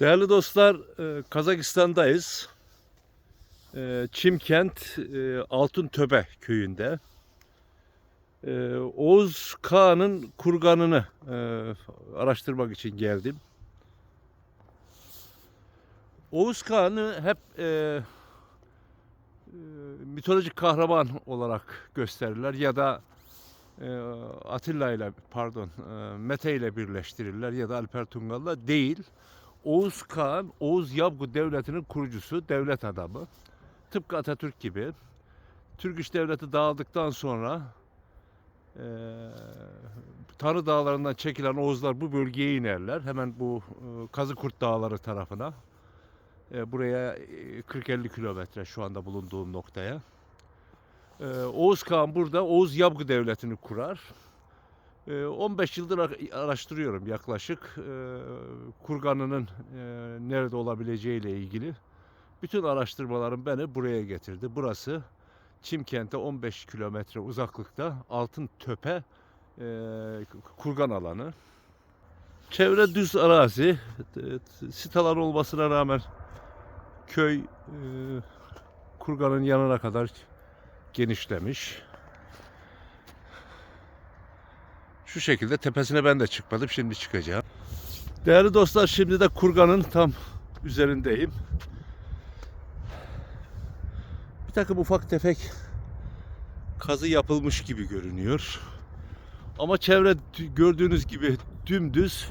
Değerli dostlar, e, Kazakistan'dayız. E, Çimkent e, Altıntöbe köyünde. Oğuz Kağan'ın kurganını araştırmak için geldim. Oğuz Kağan'ı hep mitolojik kahraman olarak gösterirler ya da Atilla ile pardon Mete ile birleştirirler ya da Alper Tungal'la değil. Oğuz Kağan, Oğuz Yabgu Devleti'nin kurucusu, devlet adamı. Tıpkı Atatürk gibi. Türk İş Devleti dağıldıktan sonra eee Tanrı Dağları'ndan çekilen Oğuzlar bu bölgeye inerler. Hemen bu e, Kazıkurt Dağları tarafına. E, buraya e, 40-50 kilometre şu anda bulunduğum noktaya. E, Oğuz Kağan burada Oğuz Yabgu Devleti'ni kurar. Ee, 15 yıldır ar- araştırıyorum yaklaşık ee, kurganının ee, nerede olabileceği ile ilgili. Bütün araştırmalarım beni buraya getirdi. Burası Çimkent'e 15 kilometre uzaklıkta Altın Töpe ee, kurgan alanı. Çevre düz arazi. Sitalar olmasına rağmen köy ee, kurganın yanına kadar genişlemiş. Şu şekilde tepesine ben de çıkmadım. Şimdi çıkacağım. Değerli dostlar şimdi de kurganın tam üzerindeyim. Bir takım ufak tefek kazı yapılmış gibi görünüyor. Ama çevre dü- gördüğünüz gibi dümdüz.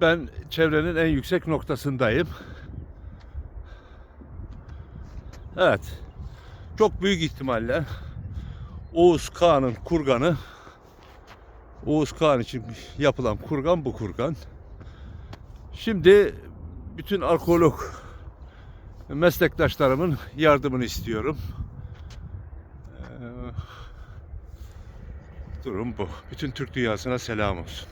Ben çevrenin en yüksek noktasındayım. Evet. Çok büyük ihtimalle Oğuz Kağan'ın kurganı Oğuz Kağan için yapılan kurgan bu kurgan. Şimdi bütün arkeolog meslektaşlarımın yardımını istiyorum. Ee, durum bu. Bütün Türk dünyasına selam olsun.